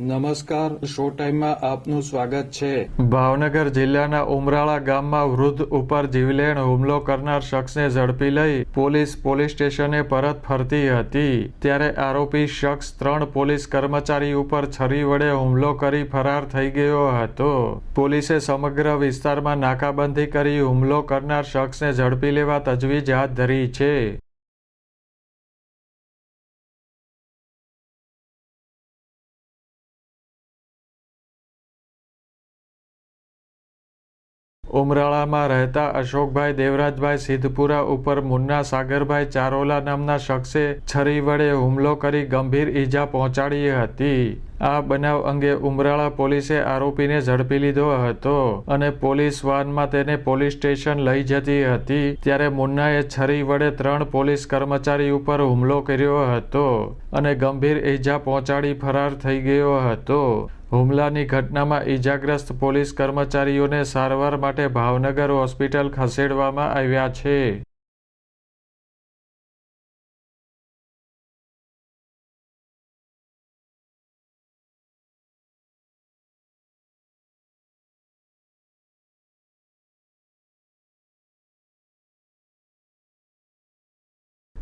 નમસ્કાર શો ટાઈમમાં આપનું સ્વાગત છે. ભાવનગર જિલ્લાના ઉમરાળા ગામમાં વૃદ્ધ ઉપર જીવલેણ હુમલો કરનાર શખ્સને ઝડપી લઈ પોલીસ પોલીસ સ્ટેશને પરત ફરતી હતી. ત્યારે આરોપી શખ્સ ત્રણ પોલીસ કર્મચારી ઉપર છરી વડે હુમલો કરી ફરાર થઈ ગયો હતો. પોલીસે સમગ્ર વિસ્તારમાં નાકાબંધી કરી હુમલો કરનાર શખ્સને ઝડપી લેવા તજવીજ હાથ ધરી છે. ઉમરાળામાં રહેતા અશોકભાઈ દેવરાજભાઈ સિદ્ધપુરા ઉપર મુન્ના સાગરભાઈ ચારોલા નામના શખ્સે છરી વડે હુમલો કરી ગંભીર ઈજા પહોંચાડી હતી. આ બનાવ અંગે ઉમરાળા પોલીસે આરોપીને ઝડપી લીધો હતો અને પોલીસ વાનમાં તેને પોલીસ સ્ટેશન લઈ જતી હતી, ત્યારે મુન્નાએ છરી વડે ત્રણ પોલીસ કર્મચારી ઉપર હુમલો કર્યો હતો અને ગંભીર ઈજા પહોંચાડી ફરાર થઈ ગયો હતો. હુમલાની ઘટનામાં ઈજાગ્રસ્ત પોલીસ કર્મચારીઓને સારવાર માટે ભાવનગર હોસ્પિટલ ખસેડવામાં આવ્યા છે.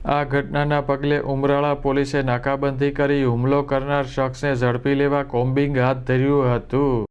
આ ઘટનાના પગલે ઉમરાળા પોલીસે નાકાબંધી કરી હુમલો કરનાર શખ્સને ઝડપી લેવા કોમ્બિંગ હાથ ધર્યું હતું.